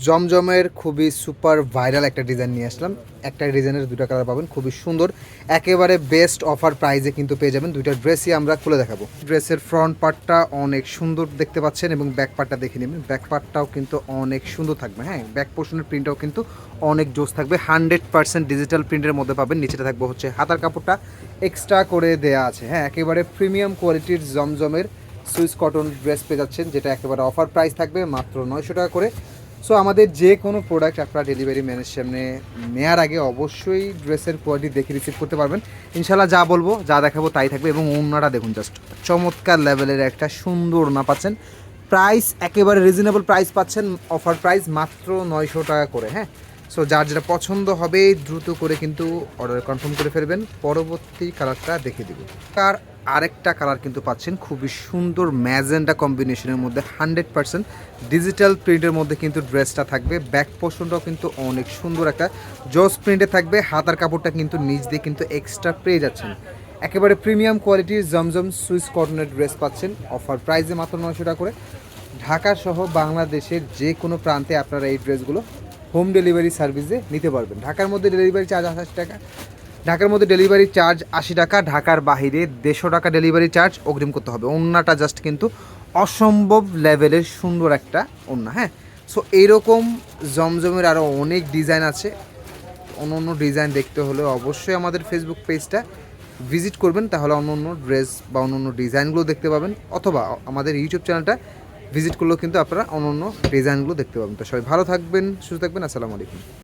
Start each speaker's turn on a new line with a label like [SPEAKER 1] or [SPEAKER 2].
[SPEAKER 1] জমজমের খুবই super viral একটা ডিজাইন নিয়ে আসলাম। একটা ডিজাইনের দুটো কালার পাবেন, খুবই সুন্দর। একেবারে বেস্ট অফার প্রাইজে কিন্তু পেয়ে যাবেন। দুইটা ড্রেসই আমরা খুলে দেখাবো। ড্রেসের ফ্রন্ট পার্টটা অনেক সুন্দর দেখতে পাচ্ছেন এবং ব্যাক পার্টটা দেখে নেবেন। ব্যাক পার্টটাও কিন্তু অনেক সুন্দর থাকবে হ্যাঁ? ব্যাক পোর্শনের প্রিন্টটাও কিন্তু অনেক জোস থাকবে। হান্ড্রেড পার্সেন্ট ডিজিটাল প্রিন্টের মধ্যে পাবেন। নিচেটা থাকবে হচ্ছে হাতার কাপড়টা। এক্সট্রা করে দেয়া আছে হ্যাঁ? একেবারে প্রিমিয়াম কোয়ালিটির জমজমের সুইস কটন ড্রেস পেয়ে যাচ্ছেন, যেটা একেবারে অফার প্রাইস থাকবে মাত্র নয়শো টাকা করে। সো আমাদের যে কোনো প্রোডাক্ট আপনারা ডেলিভারি ম্যানের সামনে নেওয়ার আগে অবশ্যই ড্রেসের কোয়ালিটি দেখে রিসিভ করতে পারবেন। ইনশাল্লাহ যা বলব, যা দেখাবো তাই থাকবে এবং ওনারা দেখুন জাস্ট চমৎকার লেভেলের একটা সুন্দর না পাচ্ছেন। প্রাইস একেবারে রিজনেবল প্রাইস পাচ্ছেন অফার প্রাইস মাত্র নয়শো টাকা করে হ্যাঁ? সো যার যেটা পছন্দ হবে, দ্রুত করে কিন্তু অর্ডার কনফার্ম করে ফেলবেন। পরবর্তী কালারটা দেখে দিব। তার আরেকটা কালার কিন্তু পাচ্ছেন, খুবই সুন্দর ম্যাজেন্ডা কম্বিনেশনের মধ্যে হান্ড্রেড পার্সেন্ট ডিজিটাল প্রিন্টের মধ্যে কিন্তু ড্রেসটা থাকবে। ব্যাক পোর্শনটাও কিন্তু অনেক সুন্দর একটা জস প্রিন্টে থাকবে। হাতার কাপড়টা কিন্তু নিচ দিয়ে কিন্তু এক্সট্রা পেয়ে যাচ্ছেন। একেবারে প্রিমিয়াম কোয়ালিটির জমজম সুইস কটনের ড্রেস পাচ্ছেন। অফার প্রাইসে মাত্র নয়শো টাকা করে। ঢাকা সহ বাংলাদেশের যে কোনো প্রান্তে আপনারা এই ড্রেসগুলো হোম ডেলিভারি সার্ভিসে নিতে পারবেন। ঢাকার মধ্যে ডেলিভারি চার্জ আঠাশ টাকা ঢাকার মধ্যে ডেলিভারি চার্জ আশি টাকা, ঢাকার বাইরে দেড়শো টাকা ডেলিভারি চার্জ অগ্রিম করতে হবে। অন্যটা জাস্ট কিন্তু অসম্ভব লেভেলের সুন্দর একটা অন্য হ্যাঁ? সো এইরকম জমজমের আরও অনেক ডিজাইন আছে। অন্য অন্য ডিজাইন দেখতে হলে অবশ্যই আমাদের ফেসবুক পেজটা ভিজিট করবেন। তাহলে অন্য অন্য ড্রেস বা অন্য অন্য ডিজাইনগুলো দেখতে পাবেন। অথবা আমাদের ইউটিউব চ্যানেলটা ভিজিট করলেও কিন্তু আপনারা অন্য অন্য ডিজাইনগুলো দেখতে পাবেন। তো সবাই ভালো থাকবেন, সুস্থ থাকবেন। আসসালামু আলাইকুম।